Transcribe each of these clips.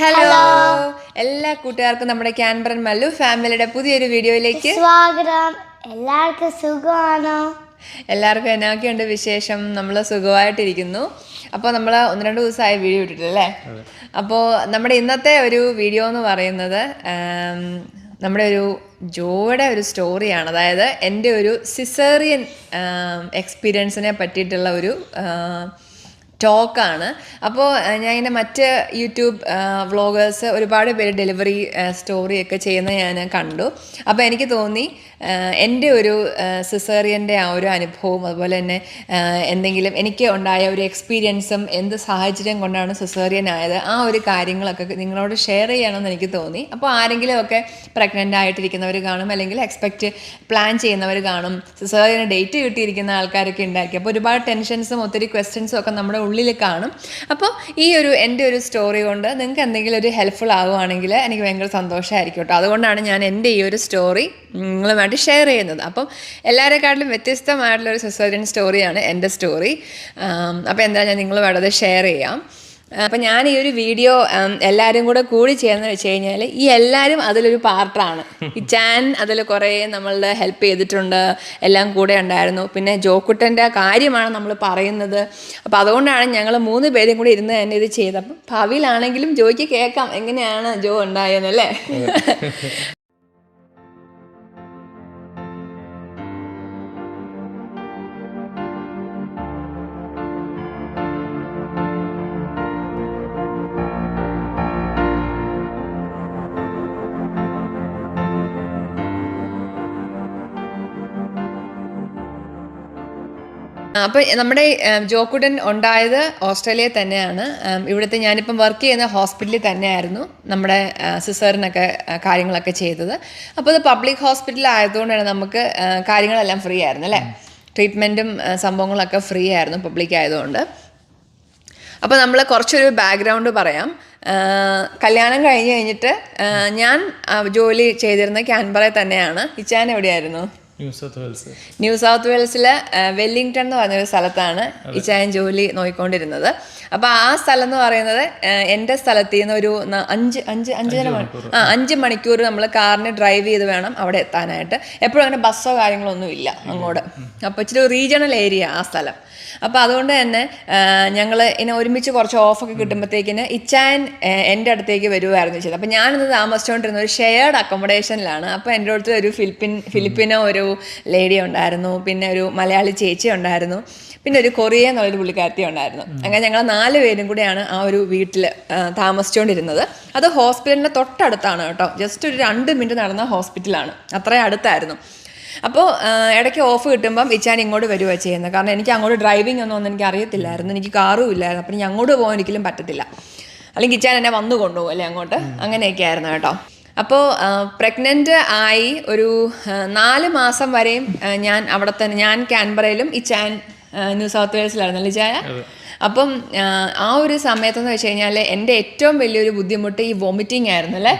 Hello എല്ലാ കൂട്ടുകാർക്കും നമ്മുടെ ക്യാൻബറൻ മല്ലു ഫാമിലിയുടെ പുതിയൊരു വീഡിയോയിലേക്ക് സ്വാഗതം. എല്ലാവർക്കും സുഖമാണോ? എല്ലാവർക്കും എന്നൊക്കെയുണ്ട് വിശേഷം? നമ്മൾ സുഖമായിട്ടിരിക്കുന്നു. അപ്പോൾ നമ്മൾ ഒന്ന് രണ്ട് ദിവസമായി വീഡിയോ ഇട്ടിട്ടില്ലേ അപ്പോൾ നമ്മുടെ ഇന്നത്തെ ഒരു വീഡിയോ എന്ന് പറയുന്നത് നമ്മുടെ ഒരു ജോയുടെ ഒരു സ്റ്റോറിയാണ്. അതായത് എന്റെ ഒരു സിസേറിയൻ എക്സ്പീരിയൻസിനെ പറ്റിയിട്ടുള്ള ഒരു ടോക്കാണ് അപ്പോൾ ഞാൻ ഇങ്ങനെ മറ്റ് യൂട്യൂബ് വ്ളോഗേഴ്സ് ഒരുപാട് പേര് ഡെലിവറി സ്റ്റോറിയൊക്കെ ചെയ്യുന്നത് ഞാൻ കണ്ടു. അപ്പോൾ എനിക്ക് തോന്നി എന്റെ ഒരു സിസേറിയന്റെ ആ ഒരു അനുഭവവും അതുപോലെ തന്നെ എന്തെങ്കിലും എനിക്ക് ഉണ്ടായ ഒരു എക്സ്പീരിയൻസും എന്ത് സാഹചര്യം കൊണ്ടാണ് സിസേറിയൻ ആയത് ആ ഒരു കാര്യങ്ങളൊക്കെ നിങ്ങളോട് ഷെയർ ചെയ്യണമെന്ന് എനിക്ക് തോന്നി. അപ്പോൾ ആരെങ്കിലുമൊക്കെ പ്രഗ്നന്റ് ആയിട്ടിരിക്കുന്നവർ കാണും അല്ലെങ്കിൽ എക്സ്പെക്റ്റ് പ്ലാൻ ചെയ്യുന്നവർ കാണും സിസേറിയന് ഡേറ്റ് കിട്ടിയിരിക്കുന്ന ആൾക്കാരൊക്കെ ഉണ്ടായിരിക്കും അപ്പോൾ ഒരുപാട് ടെൻഷൻസും ഒത്തിരി ക്വസ്റ്റ്യൻസും ഒക്കെ നമ്മുടെ ഉള്ളിൽ കാണും. അപ്പോൾ ഈ ഒരു എന്റെ ഒരു സ്റ്റോറി കൊണ്ട് നിങ്ങൾക്ക് എന്തെങ്കിലും ഒരു ഹെൽപ്ഫുൾ ആവുകയാണെങ്കിൽ എനിക്ക് ഭയങ്കര സന്തോഷമായിരിക്കും കേട്ടോ. അതുകൊണ്ടാണ് ഞാൻ എന്റെ ഈ ഒരു സ്റ്റോറി നിങ്ങളുമായിട്ട് ഷെയർ ചെയ്യുന്നത്. അപ്പം എല്ലാവരെക്കാട്ടിലും വ്യത്യസ്തമായിട്ടുള്ള ഒരു സ്റ്റോറിയാണ് എന്റെ സ്റ്റോറി അപ്പോൾ എന്താ ഞാൻ നിങ്ങളുമായിട്ട് അത് ഷെയർ ചെയ്യാം. അപ്പം ഞാൻ ഈ ഒരു വീഡിയോ എല്ലാവരും കൂടെ കൂടി ചെയ്യാന്ന് വെച്ച് കഴിഞ്ഞാൽ ഈ എല്ലാവരും അതിലൊരു പാർട്ടാണ് ഈ ചാൻ അതിൽ കുറേ നമ്മൾ ഹെൽപ്പ് ചെയ്തിട്ടുണ്ട്. എല്ലാം കൂടെ ഉണ്ടായിരുന്നു. പിന്നെ ജോക്കുട്ടന്റെ കാര്യമാണ് നമ്മൾ പറയുന്നത്. അപ്പോൾ അതുകൊണ്ടാണ് ഞങ്ങൾ മൂന്ന് പേരും കൂടി ഇരുന്ന് തന്നെ ഇത് ചെയ്തത്. അപ്പം ഭാവിയിലാണെങ്കിലും ജോയ്ക്ക് കേൾക്കാം. എങ്ങനെയാണ് ജോ ഉണ്ടായെന്നല്ലേ അപ്പോൾ നമ്മുടെ ജോക്കുടൻ ഉണ്ടായത് ഓസ്ട്രേലിയയിൽ തന്നെയാണ്. ഇവിടുത്തെ ഞാനിപ്പം വർക്ക് ചെയ്യുന്ന ഹോസ്പിറ്റലിൽ തന്നെയായിരുന്നു നമ്മുടെ സിസറിനൊക്കെ കാര്യങ്ങളൊക്കെ ചെയ്തത്. അപ്പോൾ ഇത് പബ്ലിക് ഹോസ്പിറ്റൽ ആയതുകൊണ്ടാണ് നമുക്ക് കാര്യങ്ങളെല്ലാം ഫ്രീ ആയിരുന്നു അല്ലേ? ട്രീറ്റ്മെന്റും സംഭവങ്ങളൊക്കെ ഫ്രീ ആയിരുന്നു പബ്ലിക് ആയതുകൊണ്ട്. അപ്പോൾ നമ്മൾ കുറച്ചൊരു ബാക്ക്ഗ്രൗണ്ട് പറയാം. കല്യാണം കഴിഞ്ഞ് കഴിഞ്ഞിട്ട് ഞാൻ ജോലി ചെയ്തിരുന്ന ക്യാൻബറയിൽ തന്നെയാണ്. ഇച്ചാൻ എവിടെയായിരുന്നു? ന്യൂ സൗത്ത് വെയിൽസിലെ വെല്ലിംഗ്ടൺ എന്ന് പറഞ്ഞൊരു സ്ഥലത്താണ് ഇച്ചായൻ ജോലി നോക്കിക്കൊണ്ടിരുന്നത് അപ്പോൾ ആ സ്ഥലം എന്ന് പറയുന്നത് എന്റെ എന്റെ സ്ഥലത്ത് നിന്ന് ഒരു അഞ്ച് അഞ്ച് അഞ്ച് അഞ്ചര മണിക്കൂർ. ആ അഞ്ച് മണിക്കൂർ നമ്മൾ കാറിന് ഡ്രൈവ് ചെയ്ത് വേണം അവിടെ എത്താനായിട്ട്. എപ്പോഴും അങ്ങനെ ബസ്സോ കാര്യങ്ങളോ ഒന്നും ഇല്ല. അങ്ങോട്ട്. അപ്പോൾ ഇച്ചിരി റീജിയണൽ ഏരിയ ആ സ്ഥലം. അപ്പൊ അതുകൊണ്ട് തന്നെ ഞങ്ങൾ ഇനി ഒരുമിച്ച് കുറച്ച് ഓഫൊക്കെ കിട്ടുമ്പോഴത്തേക്കിന് ഇച്ചായൻ എന്റെ എന്റെ അടുത്തേക്ക് വരുമായിരുന്നു ചെയ്തത്. അപ്പോൾ ഞാനിന്ന് താമസിച്ചുകൊണ്ടിരുന്ന ഒരു ഷെയർഡ് അക്കോമഡേഷനിലാണ് അപ്പൊ എന്റെ അടുത്ത് ഒരു ഫിലിപ്പിൻ ഫിലിപ്പിനോ ഒരു ലേഡി ഉണ്ടായിരുന്നു പിന്നെ ഒരു മലയാളി ചേച്ചി ഉണ്ടായിരുന്നു പിന്നെ ഒരു കൊറിയ എന്നുള്ളൊരു പുള്ളിക്കാരത്തി ഉണ്ടായിരുന്നു. അങ്ങനെ ഞങ്ങൾ നാല് പേരും കൂടെയാണ് ആ ഒരു വീട്ടിൽ താമസിച്ചുകൊണ്ടിരുന്നത് അത് ഹോസ്പിറ്റലിന്റെ തൊട്ടടുത്താണ് കേട്ടോ. ജസ്റ്റ് ഒരു രണ്ട് മിനിറ്റ് നടന്ന ഹോസ്പിറ്റലാണ്. അത്രയും അടുത്തായിരുന്നു. അപ്പോൾ ഇടയ്ക്ക് ഓഫ് കിട്ടുമ്പം ഇച്ചാൻ ഇങ്ങോട്ട് വരുവാ ചെയ്യുന്നത് കാരണം എനിക്ക് അങ്ങോട്ട് ഡ്രൈവിംഗ് ഒന്നും ഒന്നും എനിക്ക് അറിയത്തില്ലായിരുന്നു. എനിക്ക് കാറും ഇല്ലായിരുന്നു. അപ്പം ഇനി അങ്ങോട്ട് പോകാൻ ഒരിക്കലും പറ്റത്തില്ല. അല്ലെങ്കിൽ ഇച്ചാൻ എന്നെ വന്നു കൊണ്ടുപോകും അല്ലേ അങ്ങോട്ട്? അങ്ങനെയൊക്കെ ആയിരുന്നു കേട്ടോ. അപ്പോൾ പ്രഗ്നന്റ് ആയി ഒരു നാല് മാസം വരെയും ഞാൻ അവിടെ തന്നെ ഞാൻ കാൻബറയിലും ഇച്ചാൻ ചാൻ ന്യൂ സൗത്ത് വെയിൽസിലായിരുന്നു. ലിജായ അപ്പം ആ, ഒരു സമയത്തെന്ന് വെച്ച് കഴിഞ്ഞാൽ എന്റെ ഏറ്റവും വലിയൊരു ബുദ്ധിമുട്ട് ഈ വോമിറ്റിംഗ് ആയിരുന്നു അല്ലേ?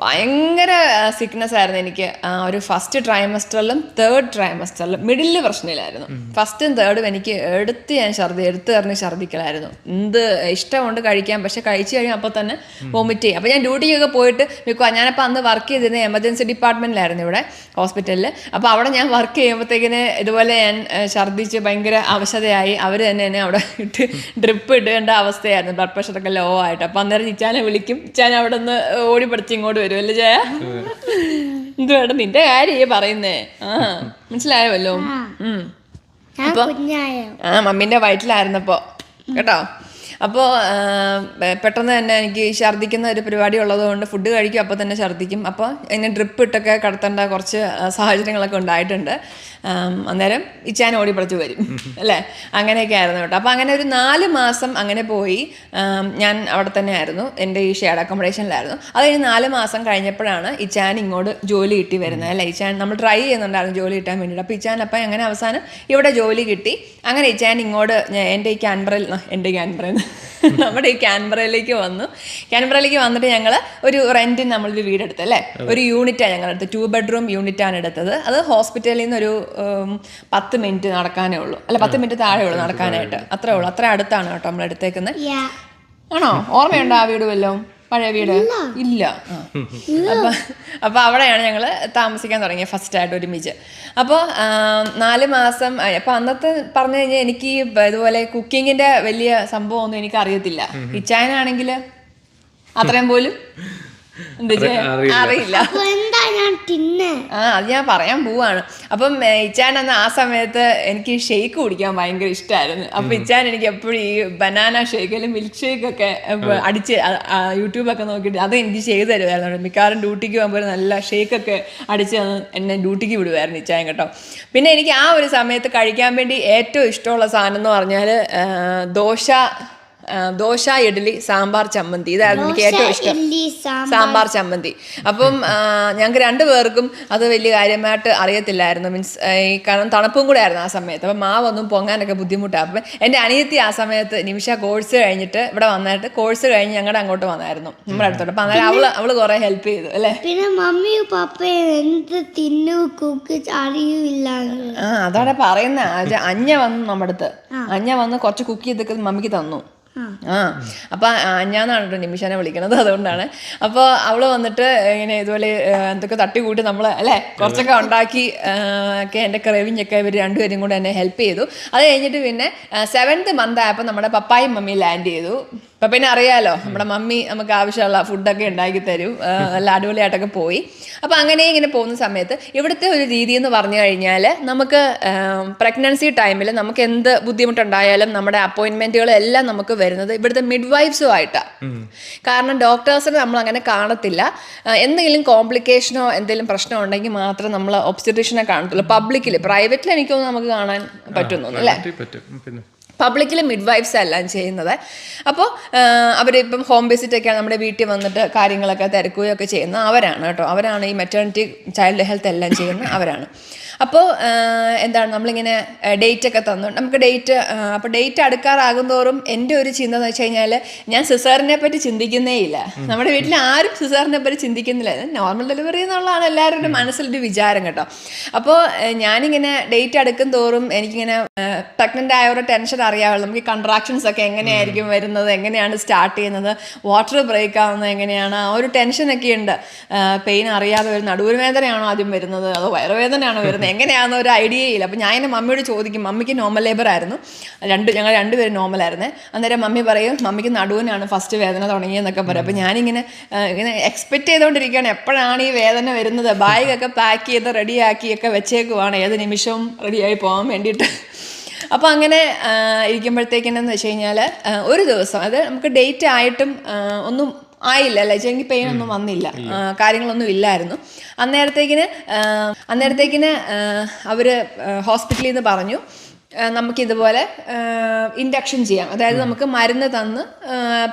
ഭയങ്കര സിക്നെസ് ആയിരുന്നു എനിക്ക്. ഒരു ഫസ്റ്റ് ട്രൈമസ്റ്ററിലും തേർഡ് ട്രൈമസ്റ്ററിലും മിഡിലിൽ പ്രശ്നമില്ലായിരുന്നു. ഫസ്റ്റും തേർഡും എനിക്ക് എടുത്ത് ഞാൻ ഛർദ്ദി എടുത്ത് എറിഞ്ഞ് ഛർദ്ദിക്കലായിരുന്നു എന്ത് ഇഷ്ടമുണ്ട് കഴിക്കാൻ പക്ഷെ കഴിച്ചു കഴിഞ്ഞാൽ അപ്പോൾ തന്നെ വോമിറ്റ് ചെയ്യും. അപ്പോൾ ഞാൻ ഡ്യൂട്ടിക്കൊക്കെ പോയിട്ട് നിൽക്കുക ഞാനപ്പോൾ അന്ന് വർക്ക് ചെയ്തിരുന്ന എമർജൻസി ഡിപ്പാർട്ട്മെന്റിലായിരുന്നു ഇവിടെ ഹോസ്പിറ്റലിൽ അപ്പോൾ അവിടെ ഞാൻ വർക്ക് ചെയ്യുമ്പോഴത്തേക്കിന് ഇതുപോലെ ഞാൻ ഛർദ്ദിച്ച് ഭയങ്കര അവശതയായി. അവർ തന്നെ എന്നെ അവിടെ ഇട്ട് ഡ്രിപ്പ് ഇടേണ്ട അവസ്ഥയായിരുന്നു. ബ്ലഡ് പ്രഷറൊക്കെ ലോ ആയിട്ട്. അപ്പൊ അന്നേരം ചിച്ചാനെ വിളിക്കും. ചിച്ചാൻ അവിടെ നിന്ന് ഓടി പഠിച്ച് ഇങ്ങോട്ട് വരും അല്ലേ ജയ? എന്തുവാണ് നിന്റെ കാര്യേ പറയുന്നേ? ആ മനസ്സിലായോ ഉം. ഞാൻ കുഞ്ഞായോ? ആ മമ്മീന്റെ വയറ്റിലായിരുന്നപ്പോ. കേട്ടോ? അപ്പോൾ പെട്ടെന്ന് തന്നെ എനിക്ക് ഛർദ്ദിക്കുന്ന ഒരു പരിപാടി ഉള്ളതുകൊണ്ട് ഫുഡ് കഴിക്കും അപ്പോൾ തന്നെ ഛർദ്ദിക്കും. അപ്പോൾ അതിന് ഡ്രിപ്പ് ഇട്ടൊക്കെ കടത്തേണ്ട കുറച്ച് സാഹചര്യങ്ങളൊക്കെ ഉണ്ടായിട്ടുണ്ട്. അന്നേരം ഇച്ചാൻ ഓടി പടച്ച് വരും അല്ലേ? അങ്ങനെയൊക്കെ ആയിരുന്നു കേട്ടോ. അപ്പോൾ അങ്ങനെ ഒരു നാല് മാസം അങ്ങനെ പോയി. ഞാൻ അവിടെ തന്നെ ആയിരുന്നു എന്റെ ഈ ഷെയർ അക്കോമഡേഷനിലായിരുന്നു അത് കഴിഞ്ഞ് നാല് മാസം കഴിഞ്ഞപ്പോഴാണ് ഇച്ചാൻ ഇങ്ങോട്ട് ജോലി കിട്ടി വരുന്നത് അല്ലേ? ഇച്ചാൻ നമ്മൾ ട്രൈ ചെയ്യുന്നുണ്ടായിരുന്നു ജോലി കിട്ടാൻ വേണ്ടിയിട്ട്. അപ്പോൾ ഇച്ചാൻ അപ്പം അങ്ങനെ അവസാനം ഇവിടെ ജോലി കിട്ടി. അങ്ങനെ ഇച്ചാൻ ഇങ്ങോട്ട് എന്റെ ഈ ക്യാൻബറയിൽ എന്റെ ക്യാൻബറയിൽ നമ്മുടെ ഈ ക്യാൻബറയിലേക്ക് വന്നു. ക്യാൻബറയിലേക്ക് വന്നിട്ട് ഞങ്ങൾ ഒരു റെന്റിന് നമ്മളൊരു വീടെടുത്ത് അല്ലേ? ഒരു യൂണിറ്റാണ് ഞങ്ങൾ എടുത്തത് ടു ബെഡ്റൂം യൂണിറ്റാണ് എടുത്തത്. അത് ഹോസ്പിറ്റലിൽ നിന്ന് ഒരു പത്ത് മിനിറ്റ് നടക്കാനേ ഉള്ളൂ. അല്ല പത്ത് മിനിറ്റ് താഴെ ഉള്ളൂ നടക്കാനായിട്ട്. അത്രേ ഉള്ളൂ. അത്ര അടുത്താണ് കേട്ടോ നമ്മൾ എടുത്തേക്കുന്നത് യാ ആണോ? ഓർമ്മയുണ്ടോ ആ വീട് വല്ലതും? പഴയ വീട് ഇല്ല. അപ്പൊ അപ്പൊ അവിടെയാണ് ഞങ്ങൾ താമസിക്കാൻ തുടങ്ങിയത് ഫസ്റ്റ് ആയിട്ട് ഒരുമിച്ച് അപ്പോൾ നാല് മാസം. അപ്പൊ അന്നത്തെ പറഞ്ഞു കഴിഞ്ഞാൽ എനിക്ക് ഇതുപോലെ കുക്കിങ്ങിന്റെ വലിയ സംഭവം ഒന്നും എനിക്ക് അറിയത്തില്ല ഇച്ചായനാണെങ്കിൽ അത്രയും പോലും? അറിയില്ല. എന്താ ഞാൻ തിന്നെ? ആ അത് ഞാൻ പറയാൻ പോവാണ്. അപ്പം ഇച്ചാൻ അന്ന് ആ സമയത്ത് എനിക്ക് ഷേക്ക് കുടിക്കാൻ ഭയങ്കര ഇഷ്ടമായിരുന്നു അപ്പൊ ഇച്ചാൻ എനിക്ക് എപ്പോഴും ഈ ബനാന ഷേക്ക് അല്ലെങ്കിൽ മിൽക്ക് ഷേക്ക് ഒക്കെ അടിച്ച് യൂട്യൂബൊക്കെ നോക്കിയിട്ട് അത് എനിക്ക് ചെയ്തു തരുമായിരുന്നു. മിക്കവാറും ഡ്യൂട്ടിക്ക് പോകുമ്പോൾ നല്ല ഷേക്ക് ഒക്കെ അടിച്ച് എന്നെ ഡ്യൂട്ടിക്ക് വിടുമായിരുന്നു ഇച്ചായൻ കേട്ടോ. പിന്നെ എനിക്ക് ആ ഒരു സമയത്ത് കഴിക്കാൻ വേണ്ടി ഏറ്റവും ഇഷ്ടമുള്ള സാധനം എന്ന് പറഞ്ഞാൽ ദോശ ദോശ ഇഡ്ഡലി സാമ്പാർ ചമ്മന്തി. ഇതായിരുന്നു എനിക്ക് ഏറ്റവും ഇഷ്ടം. സാമ്പാർ. ചമ്മന്തി. അപ്പം ഞങ്ങൾക്ക് രണ്ടു പേർക്കും അത് വലിയ കാര്യമായിട്ട് അറിയത്തില്ലായിരുന്നു. മീൻസ് ഈ കാരണം തണുപ്പും കൂടെ ആയിരുന്നു ആ സമയത്ത്. അപ്പം മാവൊന്നും പൊങ്ങാനൊക്കെ ബുദ്ധിമുട്ടാണ് അപ്പം എന്റെ അനിയത്തി ആ സമയത്ത് നിമിഷ കോഴ്സ് കഴിഞ്ഞിട്ട് ഇവിടെ വന്നിട്ട് കോഴ്സ് കഴിഞ്ഞ് ഞങ്ങളുടെ അങ്ങോട്ട് വന്നായിരുന്നു. നമ്മുടെ അടുത്തോട്ട്. അപ്പം അന്നേരം അവൾ അവൾ കുറെ ഹെൽപ്പ് ചെയ്തു അല്ലേ? പിന്നെ മമ്മിയും പപ്പയും എന്ത് തിന്നു കുക്ക് അറിയില്ല ആ അതാണ് പറയുന്നത് അഞ്ഞ വന്നു നമ്മുടെ അടുത്ത്. അഞ്ഞ വന്ന് കുറച്ച് കുക്ക് ചെയ്തൊക്കെ മമ്മിക്ക് തന്നു. ആ അപ്പൊ അഞ്ഞാന്നാണ് നിമിഷനെ വിളിക്കണത് അതുകൊണ്ടാണ്. അപ്പോൾ അവൾ വന്നിട്ട് ഇങ്ങനെ ഇതുപോലെ എന്തൊക്കെ തട്ടിക്കൂട്ടി നമ്മൾ അല്ലേ? കുറച്ചൊക്കെ ഉണ്ടാക്കി ഒക്കെ എന്റെ ക്രേവിഞ്ഞൊക്കെ ഇവർ രണ്ടുപേരും കൂടെ എന്നെ ഹെൽപ്പ് ചെയ്തു. അത് കഴിഞ്ഞിട്ട് പിന്നെ സെവൻത്ത് മന്ത് ആയപ്പോൾ നമ്മുടെ പപ്പായും മമ്മിയും ലാൻഡ് ചെയ്തു. അപ്പം പിന്നെ അറിയാലോ നമ്മുടെ മമ്മി നമുക്ക് ആവശ്യമുള്ള ഫുഡൊക്കെ ഉണ്ടാക്കി തരും. നല്ല അടിപൊളിയായിട്ടൊക്കെ പോയി. അപ്പൊ അങ്ങനെ ഇങ്ങനെ പോകുന്ന സമയത്ത് ഇവിടുത്തെ ഒരു രീതി എന്ന് പറഞ്ഞു കഴിഞ്ഞാൽ നമുക്ക് പ്രഗ്നൻസി ടൈമിൽ നമുക്ക് എന്ത് ബുദ്ധിമുട്ടുണ്ടായാലും നമ്മുടെ അപ്പോയിന്റ്മെന്റുകളെല്ലാം നമുക്ക് വരുന്നത് ഇവിടുത്തെ മിഡ് വൈഫ്സും ആയിട്ടാണ് കാരണം ഡോക്ടേഴ്സിനെ നമ്മൾ അങ്ങനെ കാണത്തില്ല. എന്തെങ്കിലും കോംപ്ലിക്കേഷനോ എന്തെങ്കിലും പ്രശ്നം ഉണ്ടെങ്കിൽ മാത്രം നമ്മൾ ഒബ്സ്റ്ററിഷനെ കാണത്തുള്ളൂ. പബ്ലിക്കിൽ പ്രൈവറ്റിൽ എനിക്കൊന്നും നമുക്ക് കാണാൻ പറ്റുന്നു അല്ലേ? പബ്ലിക്കിൽ മിഡ് വൈഫ്സ് എല്ലാം ചെയ്യുന്നത്. അപ്പോൾ അവരിപ്പം ഹോം വിസിറ്റൊക്കെയാണ് നമ്മുടെ വീട്ടിൽ വന്നിട്ട് കാര്യങ്ങളൊക്കെ തിരക്കുകയൊക്കെ ചെയ്യുന്ന അവരാണ് കേട്ടോ. അവരാണ് ഈ മെറ്റേണിറ്റി ചൈൽഡ് ഹെൽത്ത് എല്ലാം ചെയ്യുന്ന അവരാണ്. അപ്പോൾ എന്താണ് നമ്മളിങ്ങനെ ഡേറ്റ് ഒക്കെ തന്നു. നമുക്ക് ഡേറ്റ് അപ്പോൾ ഡേറ്റ് അടുക്കാറാകും തോറും എന്റെ ഒരു ചിന്ത എന്ന് വെച്ച് കഴിഞ്ഞാൽ ഞാൻ സിസേറിനെ പറ്റി ചിന്തിക്കുന്നേ ഇല്ല. നമ്മുടെ വീട്ടിൽ ആരും സിസേറിനെ പറ്റി ചിന്തിക്കുന്നില്ല. നോർമൽ ഡെലിവറി എന്നുള്ളതാണ് എല്ലാവരുടെ മനസ്സിലൊരു വിചാരം കേട്ടോ. അപ്പോൾ ഞാനിങ്ങനെ ഡേറ്റ് അടുക്കും തോറും എനിക്കിങ്ങനെ പ്രഗ്നന്റ് ആയ ഒരു ടെൻഷൻ അറിയാമല്ലോ നമുക്ക് കൺട്രാക്ഷൻസ് ഒക്കെ എങ്ങനെയായിരിക്കും വരുന്നത് എങ്ങനെയാണ് സ്റ്റാർട്ട് ചെയ്യുന്നത് വാട്ടർ ബ്രേക്ക് ആവുന്നത് എങ്ങനെയാണ് ആ ഒരു ടെൻഷനൊക്കെ ഉണ്ട്. പെയിൻ അറിയാതെ വരുന്ന നടുവിന് വേദനയാണോ ആദ്യം വരുന്നത് അതോ വയറുവേദനയാണോ വരുന്നത് എങ്ങനെയാണെന്ന് ഒരു ഐഡിയ ഇല്ല. അപ്പോൾ ഞാൻ എന്റെ മമ്മിയോട് ചോദിക്കും മമ്മിക്ക് നോർമൽ ലേബർ ആയിരുന്നു? രണ്ട് ഞങ്ങൾ രണ്ടുപേരും നോർമലായിരുന്നേ അന്നേരം മമ്മി പറയും മമ്മിക്ക് നടുവിനാണ് ഫസ്റ്റ് വേദന തുടങ്ങിയെന്നൊക്കെ പറയും. അപ്പോൾ ഞാനിങ്ങനെ ഇങ്ങനെ എക്സ്പെക്ട് ചെയ്തുകൊണ്ടിരിക്കുകയാണ്. എപ്പോഴാണ് ഈ വേദന വരുന്നത്? ബാഗൊക്കെ പാക്ക് ചെയ്ത് റെഡിയാക്കിയൊക്കെ വെച്ചേക്കുവാണ്. ഏത് നിമിഷവും റെഡിയായി പോകാൻ വേണ്ടിയിട്ട്. അപ്പോൾ അങ്ങനെ ഇരിക്കുമ്പോഴത്തേക്കെന്നു വെച്ച് കഴിഞ്ഞാൽ ഒരു ദിവസം അത് നമുക്ക് ഡേറ്റ് ആയിട്ടും ഒന്നും ആയില്ല അല്ലേ? ചെങ്കി പെയിൻ ഒന്നും വന്നില്ല. കാര്യങ്ങളൊന്നും ഇല്ലായിരുന്നു. അന്നേരത്തേക്കിന് അന്നേരത്തേക്കിന് അവർ ഹോസ്പിറ്റലിൽ നിന്ന് പറഞ്ഞു. നമുക്കിതുപോലെ ഇൻഡക്ഷൻ ചെയ്യാം. അതായത് നമുക്ക് മരുന്ന് തന്ന്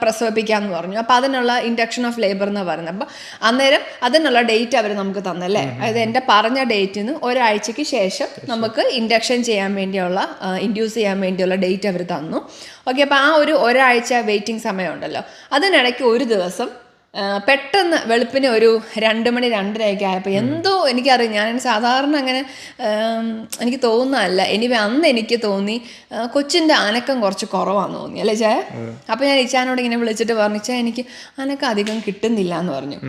പ്രസവിപ്പിക്കാം എന്ന് പറഞ്ഞു. അപ്പോൾ അതിനുള്ള ഇൻഡക്ഷൻ ഓഫ് ലേബർ എന്ന് പറയുന്നത്. അപ്പോൾ അന്നേരം അതിനുള്ള ഡേറ്റ് അവർ നമുക്ക് തന്നല്ലേ? അതായത് എന്റെ പറഞ്ഞ ഡേറ്റിന് ഒരാഴ്ചയ്ക്ക് ശേഷം നമുക്ക് ഇൻഡക്ഷൻ ചെയ്യാൻ വേണ്ടിയുള്ള ഇൻഡ്യൂസ് ചെയ്യാൻ വേണ്ടിയുള്ള ഡേറ്റ് അവർ തന്നു. ഓക്കെ അപ്പോൾ ആ ഒരു ഒരാഴ്ച വെയിറ്റിംഗ് സമയമുണ്ടല്ലോ അതിനിടയ്ക്ക് ഒരു ദിവസം പെട്ടെന്ന് വെളുപ്പിന് ഒരു രണ്ട് മണി രണ്ടരയൊക്കെ ആയപ്പോൾ എന്തോ എനിക്കറിയാം. ഞാൻ സാധാരണ അങ്ങനെ എനിക്ക് തോന്നുന്നതല്ല. ഇനി അന്ന് എനിക്ക് തോന്നി കൊച്ചിന്റെ അനക്കം കുറച്ച് കുറവാന്ന് തോന്നി. അല്ലേ ചേ? അപ്പോൾ ഞാൻ ഇച്ചാനോട് ഇങ്ങനെ വിളിച്ചിട്ട് പറഞ്ഞു ചേ എനിക്ക് അനക്കം അധികം കിട്ടുന്നില്ല എന്ന് പറഞ്ഞു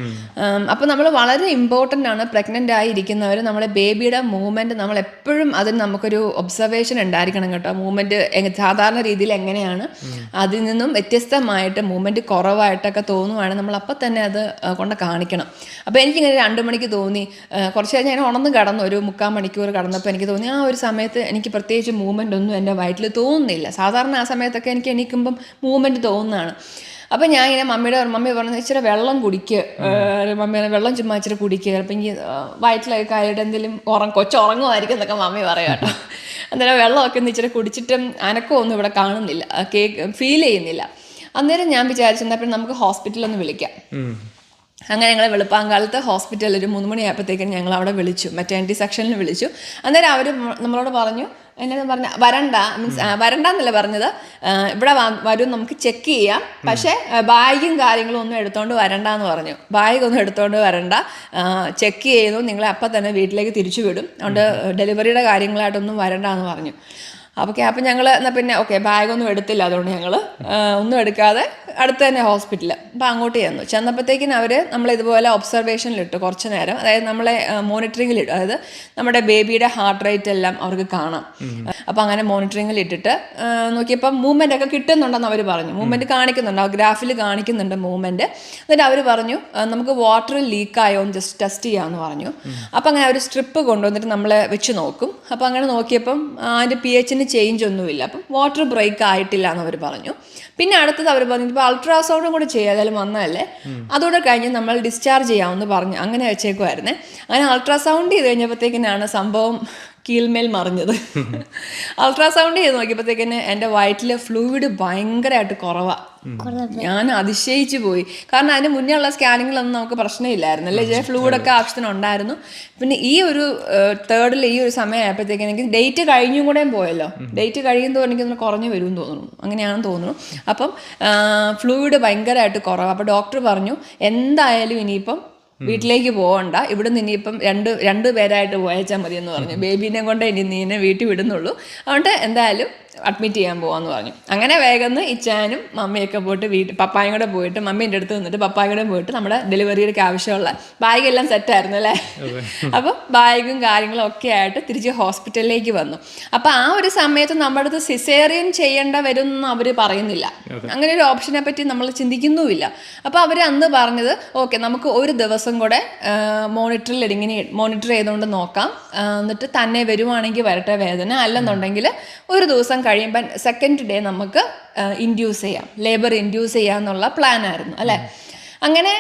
അപ്പോൾ നമ്മൾ വളരെ ഇമ്പോർട്ടന്റ് ആണ് പ്രഗ്നന്റ് ആയിരിക്കുന്നവർ നമ്മളെ ബേബിയുടെ മൂവ്മെന്റ് നമ്മൾ എപ്പോഴും അതിന് നമുക്കൊരു ഒബ്സർവേഷൻ ഉണ്ടായിരിക്കണം കേട്ടോ. മൂവ്മെന്റ് സാധാരണ രീതിയിൽ എങ്ങനെയാണ് അതിൽ നിന്നും വ്യത്യസ്തമായിട്ട് മൂവ്മെന്റ് കുറവായിട്ടൊക്കെ തോന്നുവാണ്. നമ്മൾ അപ്പം തന്നെ അത് കൊണ്ട് കാണിക്കണം. അപ്പോൾ എനിക്കിങ്ങനെ രണ്ട് മണിക്ക് തോന്നി കുറച്ച് കഴിഞ്ഞ് ഞാൻ ഉണർന്ന് കടന്നു. ഒരു മുക്കാൽ മണിക്കൂർ കടന്നപ്പോൾ എനിക്ക് തോന്നി ആ ഒരു സമയത്ത് എനിക്ക് പ്രത്യേകിച്ച് മൂവ്മെന്റ് ഒന്നും എന്റെ വയറ്റിൽ തോന്നുന്നില്ല. സാധാരണ ആ സമയത്തൊക്കെ എനിക്ക് എണീക്കുമ്പം മൂവ്മെന്റ് തോന്നുന്നതാണ്. അപ്പം ഞാൻ ഇങ്ങനെ മമ്മിയുടെ മമ്മി പറഞ്ഞു ഇച്ചിരി വെള്ളം കുടിക്കുക മമ്മി വെള്ളം ചുമ്മാ ഇച്ചിരി കുടിക്കുക അപ്പം എനിക്ക് വയറ്റിലൊക്കെ കാര്യമായിട്ട് എന്തെങ്കിലും ഉറങ്ങും കൊച്ചു ഉറങ്ങുമായിരിക്കും എന്നൊക്കെ മമ്മി പറയാം കേട്ടോ. അന്നേരം വെള്ളമൊക്കെ ഒന്ന് ഇച്ചിരി കുടിച്ചിട്ടും അനക്കമൊന്നും ഇവിടെ കാണുന്നില്ല. കേക്ക് ഫീൽ ചെയ്യുന്നില്ല. അന്നേരം ഞാൻ വിചാരിച്ചു എന്നാൽ പിന്നെ നമുക്ക് ഹോസ്പിറ്റലിൽ ഒന്ന് വിളിക്കാം. അങ്ങനെ ഞങ്ങൾ വെളുപ്പാങ്കാലത്ത് ഹോസ്പിറ്റലിൽ ഒരു മൂന്ന് മണിയായപ്പോഴത്തേക്കും ഞങ്ങൾ അവിടെ വിളിച്ചു മെറ്റേണിറ്റി സെക്ഷനിൽ വിളിച്ചു. അന്നേരം അവർ നമ്മളോട് പറഞ്ഞു എന്നാ പറഞ്ഞ വരണ്ട മീൻസ് വരണ്ട എന്നല്ല പറഞ്ഞത്. ഇവിടെ വരും നമുക്ക് ചെക്ക് ചെയ്യാം. പക്ഷേ ബാഗും കാര്യങ്ങളും ഒന്നും എടുത്തോണ്ട് വരണ്ട എന്ന് പറഞ്ഞു. ബാഗ് ഒന്നും എടുത്തോണ്ട് വരണ്ട. ചെക്ക് ചെയ്തു നിങ്ങളെ അപ്പം തന്നെ വീട്ടിലേക്ക് തിരിച്ചു വിടും. അതുകൊണ്ട് ഡെലിവറിയുടെ കാര്യങ്ങളായിട്ടൊന്നും വരണ്ട എന്ന് പറഞ്ഞു. അപ്പോൾ അപ്പം ഞങ്ങൾ എന്നാൽ പിന്നെ ഓക്കെ ബാഗൊന്നും എടുത്തില്ല അതുകൊണ്ട് ഞങ്ങൾ ഒന്നും എടുക്കാതെ അടുത്ത് തന്നെ ഹോസ്പിറ്റലിൽ അപ്പോൾ അങ്ങോട്ട് ചെന്നു. ചെന്നപ്പോഴത്തേക്കിന് അവർ നമ്മൾ ഇതുപോലെ ഒബ്സർവേഷനിലിട്ടു കുറച്ച് നേരം. അതായത് നമ്മളെ മോണിറ്ററിങ്ങിലിട്ടു. അതായത് നമ്മുടെ ബേബിയുടെ ഹാർട്ട് റേറ്റ് എല്ലാം അവർക്ക് കാണാം. അപ്പോൾ അങ്ങനെ മോണിറ്ററിങ്ങിൽ ഇട്ടിട്ട് നോക്കിയപ്പോൾ മൂവ്മെന്റ് ഒക്കെ കിട്ടുന്നുണ്ടെന്ന് അവർ പറഞ്ഞു. മൂവ്മെന്റ് കാണിക്കുന്നുണ്ട്. ആ ഗ്രാഫിൽ കാണിക്കുന്നുണ്ട് മൂവ്മെന്റ് എന്നിട്ട് അവർ പറഞ്ഞു നമുക്ക് വാട്ടർ ലീക്ക് ആയോ എന്ന് ജസ്റ്റ് ടെസ്റ്റ് ചെയ്യാമെന്ന് പറഞ്ഞു. അപ്പോൾ അങ്ങനെ അവർ സ്ട്രിപ്പ് കൊണ്ടുവന്നിട്ട് നമ്മളെ വെച്ച് നോക്കും. അപ്പോൾ അങ്ങനെ നോക്കിയപ്പം അതിന്റെ പി എച്ചിന് ചേഞ്ച് ഒന്നുമില്ല. അപ്പം വാട്ടർ ബ്രേക്ക് ആയിട്ടില്ല എന്ന് അവർ പറഞ്ഞു. പിന്നെ അടുത്തത് അവർ പറഞ്ഞു ഇപ്പോൾ അൾട്രാസൗണ്ടും കൂടെ ചെയ്യുക ഏതായാലും വന്നതല്ലേ? അതോടെ കഴിഞ്ഞ് നമ്മൾ ഡിസ്ചാർജ് ചെയ്യാമെന്ന് പറഞ്ഞു അങ്ങനെ വെച്ചേക്കുമായിരുന്നേ അങ്ങനെ അൾട്രാസൗണ്ട് ചെയ്ത് കഴിഞ്ഞപ്പോഴത്തേക്കിനാണ് സംഭവം കീഴ്മേൽ മറിഞ്ഞത്. അൾട്രാസൗണ്ട് ചെയ്ത് നോക്കിയപ്പോഴത്തേക്കിന് എന്റെ വയറ്റിലെ ഫ്ലൂയിഡ് ഭയങ്കരമായിട്ട് കുറവാണ് ഞാൻ അതിശയിച്ചു പോയി. കാരണം അതിന് മുന്നേ ഉള്ള സ്കാനിങ്ങിലൊന്നും നമുക്ക് പ്രശ്നമില്ലായിരുന്നു. അല്ലേ ജയ ഫ്ലൂയിഡൊക്കെ ആവശ്യത്തിന് ഉണ്ടായിരുന്നു പിന്നെ ഈ ഒരു തേർഡിൽ ഈ ഒരു സമയമായപ്പോഴത്തേക്കും എനിക്ക് ഡേറ്റ് കഴിഞ്ഞും കൂടെ പോയല്ലോ. ഡേറ്റ് കഴിയുമ്പോൾ എനിക്ക് ഒന്ന് കുറഞ്ഞു വരും തോന്നുന്നു. അങ്ങനെയാണെന്ന് തോന്നുന്നു. അപ്പം ഫ്ലൂയിഡ് ഭയങ്കരമായിട്ട് കുറവാണ് അപ്പോൾ ഡോക്ടർ പറഞ്ഞു എന്തായാലും ഇനിയിപ്പം വീട്ടിലേക്ക് പോകണ്ട ഇവിടെ നിന്ന് ഇനിയിപ്പം രണ്ട് രണ്ട് പേരായിട്ട് പോയച്ചാൽ മതി എന്ന് പറഞ്ഞു ബേബീനെ കൊണ്ട് ഇനി നീനെ വീട്ടിൽ വിടുന്നുള്ളൂ. അതുകൊണ്ട് എന്തായാലും അഡ്മിറ്റ് ചെയ്യാൻ പോകാന്ന് പറഞ്ഞു. അങ്ങനെ വേഗം ഇച്ചാനും മമ്മിയൊക്കെ പോയിട്ട് വീട്ടിൽ പപ്പായും കൂടെ പോയിട്ട് മമ്മീന്റെ അടുത്ത് നിന്നിട്ട് പപ്പായും കൂടെ പോയിട്ട് നമ്മുടെ ഡെലിവറിയുടെ ആവശ്യമുള്ള ബാഗെല്ലാം സെറ്റായിരുന്നു അല്ലേ? അപ്പോൾ ബാഗും കാര്യങ്ങളും ഒക്കെ ആയിട്ട് തിരിച്ച് ഹോസ്പിറ്റലിലേക്ക് വന്നു. അപ്പോൾ ആ ഒരു സമയത്ത് നമ്മുടെ അടുത്ത് സിസേറിയൻ ചെയ്യേണ്ട വരും എന്ന് അവർ പറയുന്നില്ല അങ്ങനെ ഒരു ഓപ്ഷനെ പറ്റി നമ്മൾ ചിന്തിക്കുന്നുമില്ല. അപ്പോൾ അവർ അന്ന് പറഞ്ഞത് ഓക്കെ നമുക്ക് ഒരു ദിവസം കൂടെ മോണിറ്ററിൽ ഇങ്ങനെ മോണിറ്റർ ചെയ്തുകൊണ്ട് നോക്കാം. എന്നിട്ട് തന്നെ വരുവാണെങ്കിൽ വരട്ടെ വേദന. അല്ലെന്നുണ്ടെങ്കിൽ ഒരു ദിവസം കഴിയുമ്പം സെക്കൻഡ് ഡേ നമുക്ക് ഇൻഡ്യൂസ് ചെയ്യാം. ലേബർ ഇൻഡ്യൂസ് ചെയ്യാമെന്നുള്ള പ്ലാൻ ആയിരുന്നു അല്ലേ? അങ്ങനെ